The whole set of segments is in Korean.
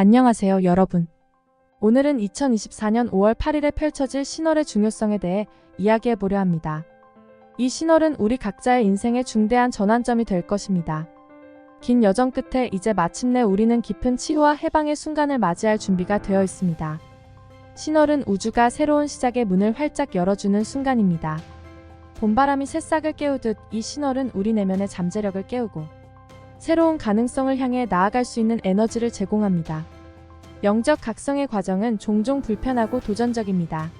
안녕하세요, 여러분. 오늘은 2024년 5월 8일에 펼쳐질 신월의 중요성에 대해 이야기해 보려 합니다. 이 신월은 우리 각자의 인생의 중대한 전환점이 될 것입니다. 긴 여정 끝에 이제 마침내 우리는 깊은 치유와 해방의 순간을 맞이할 준비가 되어 있습니다. 신월은 우주가 새로운 시작의 문을 활짝 열어주는 순간입니다. 봄바람이 새싹을 깨우듯 이 신월은 우리 내면의 잠재력을 깨우고 새로운 가능성을 향해 나아갈 수 있는 에너지를 제공합니다. 영적 각성의 과정은 종종 불편하고 도전적입니다.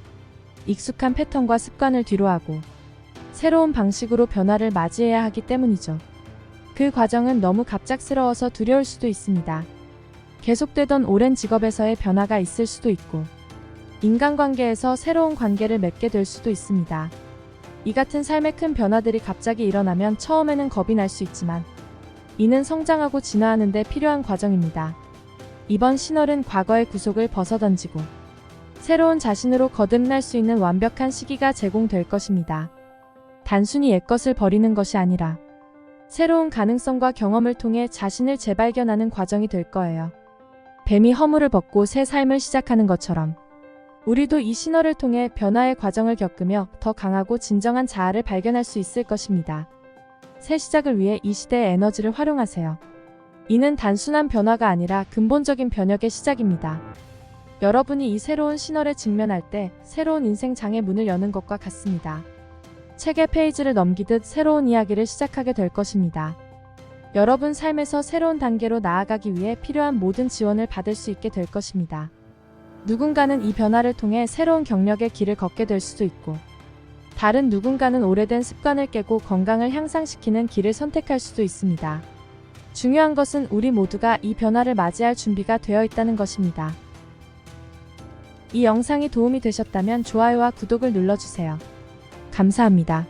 익숙한 패턴과 습관을 뒤로하고 새로운 방식으로 변화를 맞이해야 하기 때문이죠. 그 과정은 너무 갑작스러워서 두려울 수도 있습니다. 계속되던 오랜 직업에서의 변화가 있을 수도 있고, 인간관계에서 새로운 관계를 맺게 될 수도 있습니다. 이 같은 삶의 큰 변화들이 갑자기 일어나면 처음에는 겁이 날 수 있지만, 이는 성장하고 진화하는 데 필요한 과정입니다. 이번 신월은 과거의 구속을 벗어던지고 새로운 자신으로 거듭날 수 있는 완벽한 시기가 제공될 것입니다. 단순히 옛것을 버리는 것이 아니라 새로운 가능성과 경험을 통해 자신을 재발견하는 과정이 될 거예요. 뱀이 허물을 벗고 새 삶을 시작하는 것처럼 우리도 이 신월을 통해 변화의 과정을 겪으며 더 강하고 진정한 자아를 발견할 수 있을 것입니다. 새 시작을 위해 이 시대의 에너지를 활용하세요. 이는 단순한 변화가 아니라 근본적인 변혁의 시작입니다. 여러분이 이 새로운 신월에 직면할 때 새로운 인생 장의 문을 여는 것과 같습니다. 책의 페이지를 넘기듯 새로운 이야기를 시작하게 될 것입니다. 여러분 삶에서 새로운 단계로 나아가기 위해 필요한 모든 지원을 받을 수 있게 될 것입니다. 누군가는 이 변화를 통해 새로운 경력의 길을 걷게 될 수도 있고, 다른 누군가는 오래된 습관을 깨고 건강을 향상시키는 길을 선택할 수도 있습니다. 중요한 것은 우리 모두가 이 변화를 맞이할 준비가 되어 있다는 것입니다. 이 영상이 도움이 되셨다면 좋아요와 구독을 눌러주세요. 감사합니다.